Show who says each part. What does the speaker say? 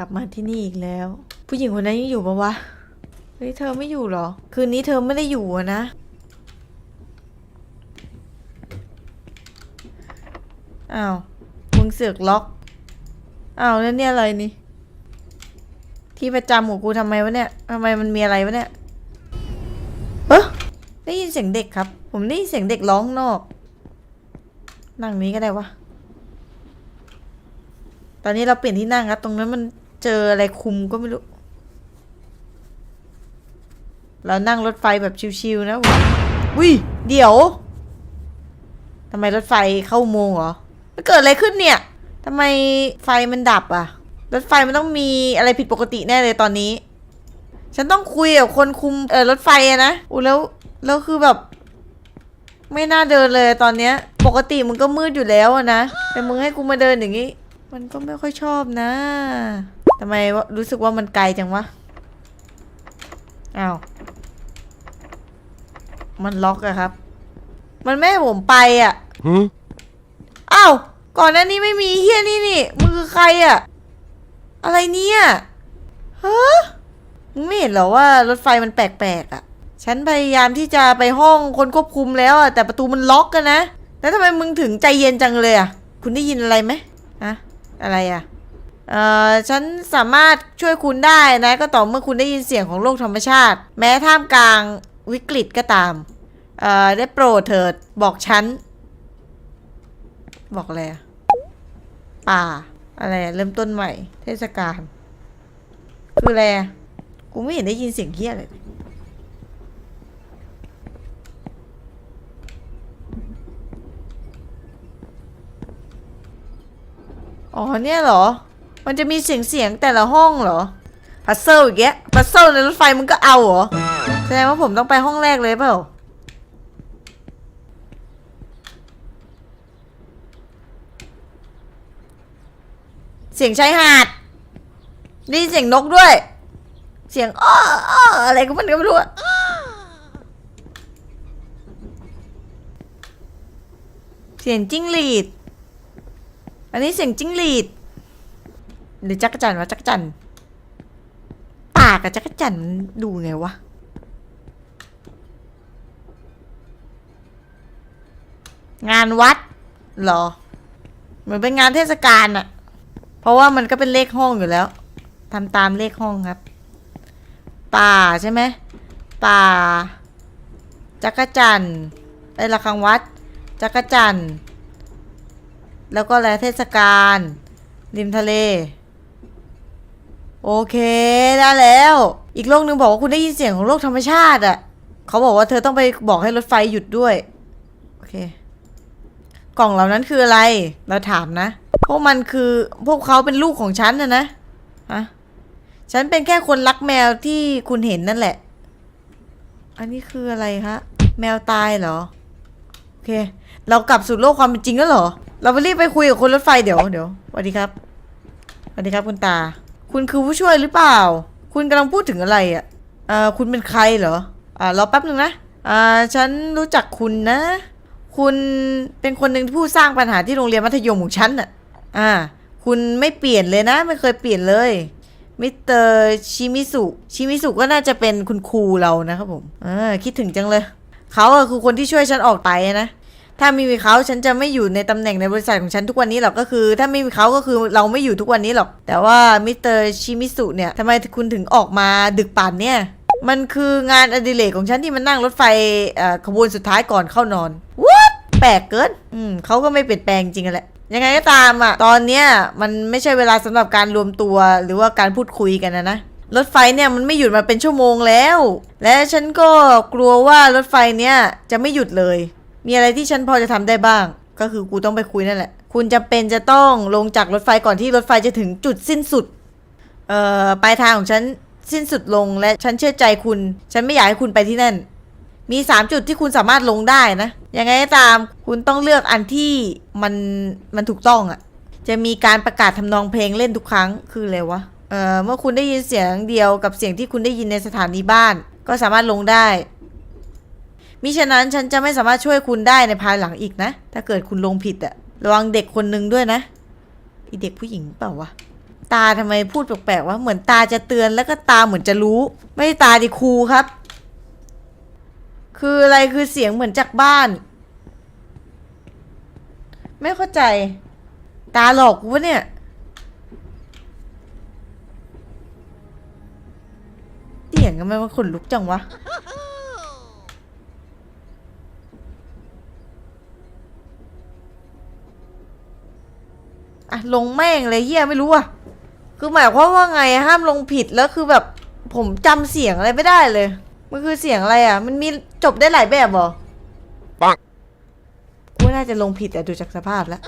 Speaker 1: กลับมาที่นี่อีกแล้ว ผู้หญิงคนนั้นยังอยู่ปะวะ เฮ้ย เธอไม่อยู่เหรอ คืนนี้เธอไม่ได้อยู่นะ อ้าว มึงเสือกล็อก อ้าวแล้วเนี่ยอะไรนี่ ที่ประจำของกูทำไมวะเนี่ยทำไมมันมีอะไรวะเนี่ยเอ้อได้ยินเสียงเด็กครับ ผมได้ยินเสียงเด็กร้องนอก นั่งนี้ก็ได้วะตอนนี้เราเปลี่ยนที่นั่งครับ ตรงนั้นมัน เจออะไรคุมก็ไม่รู้ เรานั่งรถไฟแบบชิวๆนะวิเดี๋ยวทำไมรถไฟเข้าโมงเหรอมันเกิดอะไรขึ้นเนี่ยทำไมไฟมันดับอะ รถไฟมันต้องมีอะไรผิดปกติแน่เลยตอนนี้ ฉันต้องคุยกับคนคุมเออรถไฟอะนะอู้แล้วแล้วคือแบบ ไม่น่าเดินเลยตอนเนี้ย ปกติมึงก็มืดอยู่แล้วอะนะ แต่มึงให้กูมาเดินอย่างนี้ มันก็ไม่ค่อยชอบนะ ทำไมวะรู้สึกว่ามันไกลจังวะอ้าว มันล็อกอะครับ มันไม่ให้ผมไปอะ
Speaker 2: Huh?
Speaker 1: อ้าว ก่อนหน้านี้ไม่มีเฮียนี่นี่ มึงคือใครอะอะไรเนี่ยฮะมึงไม่เห็นเหรอว่ารถไฟมันแปลกๆอะฉันพยายามที่จะไปห้องคนควบคุมแล้วอะแต่ประตูมันล็อกกันนะ แล้วทำไมมึงถึงใจเย็นจังเลยอะคุณได้ยินอะไรไหมอะอะไรอะ เอ่อฉันสามารถช่วยคุณได้นะก็ต่อเมื่อคุณได้ยินเสียงของโลกธรรมชาติ แม้ท่ามกลางวิกฤตก็ตามเอ่อได้โปรดเถิดบอกฉัน บอกอะไรอะป่า อะไรอะเริ่มต้นใหม่ เทศกาลคืออะไรอะกูไม่เห็นได้ยินเสียงเฮียเลยอ๋อเนี่ยเหรอ มันจะมีเสียงเสียงแต่ละห้องเหรอพัซเซิลอีกแยะพัซเซิลในรถไฟมึงก็เอาเหรอแสดงว่าผมต้องไปห้องแรกเลยเปล่าเสียงชายหาดด้ยินเสียงนกด้วย เสียงอ้ออ้ออะไรก็มันก็ไม่รู้อะเสียงจิ้งหรีด อันนี้เสียงจิ้งหรีด หรือจักรจันทร์วะจักรจันทร์ปากกับจักรจันทร์ดูไงวะงานวัดเหรอ เหมือนเป็นงานเทศกาลอะเพราะว่ามันก็เป็นเลขห้องอยู่แล้วทำตามเลขห้องครับ ป่าใช่ไหมป่าจักรจันทร์ไอ้ระฆังวัดจักรจันทร์แล้วก็อะไรเทศกาลริมทะเล โอเคได้แล้ว อีกโลกหนึ่งบอกว่าคุณได้ยินเสียงของโลกธรรมชาติอะเขาบอกว่าเธอต้องไปบอกให้รถไฟหยุดด้วย โอเค กล่องเหล่านั้นคืออะไร เราถามนะ พวกมันคือพวกเขาเป็นลูกของฉันนะนะฮะฉันเป็นแค่คนรักแมวที่คุณเห็นนั่นแหละ อันนี้คืออะไรคะ แมวตายเหรอ โอเค เรากลับสู่โลกความเป็นจริงแล้วเหรอ เราไปรีบไปคุยกับคนรถไฟเดี๋ยวเดี๋ยวสวัสดีครับสวัสดีครับคุณตา คุณคือผู้ช่วยหรือเปล่า คุณกำลังพูดถึงอะไรอะอ่าคุณเป็นใครเหรอ อ่ารอแป๊บหนึ่งนะอ่าฉันรู้จักคุณนะ คุณเป็นคนหนึ่งที่ผู้สร้างปัญหาที่โรงเรียนมัธยมของฉันน่ะอ่า คุณไม่เปลี่ยนเลยนะ ไม่เคยเปลี่ยนเลยมิสเตอร์ชิมิสุชิมิสุก็น่าจะเป็นคุณครูเรานะครับผมเออคิดถึงจังเลย เขาอะคือคนที่ช่วยฉันออกไปนะ ถ้าไม่มีเขาฉันจะไม่อยู่ในตำแหน่งในบริษัทของฉันทุกวันนี้หรอกก็คือ ถ้าไม่มีเขาก็คือเราไม่อยู่ทุกวันนี้หรอก แต่ว่ามิสเตอร์ชิมิสุเนี่ยทำไมคุณถึงออกมาดึกป่านเนี่ย มันคืองานอดิเรกของฉันที่มันนั่งรถไฟขบวนสุดท้ายก่อนเข้านอน What แปลกเกินอืมเขาก็ไม่เปลี่ยนแปลงจริงแหละยังไงก็ตามอะตอนเนี้ยมันไม่ใช่เวลาสำหรับการรวมตัวหรือว่าการพูดคุยกันนะนะรถไฟเนี่ยมันไม่หยุดมาเป็นชั่วโมงแล้ว และฉันก็กลัวว่ารถไฟเนี่ยจะไม่หยุดเลย มีอะไรที่ฉันพอจะทำได้บ้าง ก็คือกูต้องไปคุยนั่นแหละ คุณจะเป็นจะต้องลงจากรถไฟก่อนที่รถไฟจะถึงจุดสิ้นสุด เอ่อปลายทางของฉันสิ้นสุดลงและฉันเชื่อใจคุณ ฉันไม่อยากให้คุณไปที่นั่น มีสามจุดที่คุณสามารถลงได้นะ ยังไงก็ตาม คุณต้องเลือกอันที่มันมันถูกต้องอะ่ะ จะมีการประกาศทำนองเพลงเล่นทุกครั้ง คืออะไรวะ เอ่อ เมื่อคุณได้ยินเสียงเดียวกับเสียงที่คุณได้ยินในสถานีบ้าน ก็สามารถลงได้ มิฉะนั้นฉันจะไม่สามารถช่วยคุณได้ในภายหลังอีกนะ ถ้าเกิดคุณลงผิดอะระวังเด็กคนหนึ่งด้วยนะอีเด็กผู้หญิงเปล่าวะตาทำไมพูดแปลกๆว่าเหมือนตาจะเตือนแล้วก็ตาเหมือนจะรู้ ไม่ตาดิครูครับ คืออะไรคือเสียงเหมือนจากบ้าน ไม่เข้าใจ ตาหลอกกูวะเนี่ยเสียงทำไมมันขนลุกจังวะ อะลงแม่งเลยเฮียไม่รู้อะคือหมายความว่าไงอะห้ามลงผิดแล้วคือแบบผมจำเสียงอะไรไม่ได้เลย มันคือเสียงอะไรอะ มันมีจบได้หลายแบบเหรอ
Speaker 2: ปัง
Speaker 1: กูว่าน่าจะลงผิดแต่ดูจากสภาพแล้ว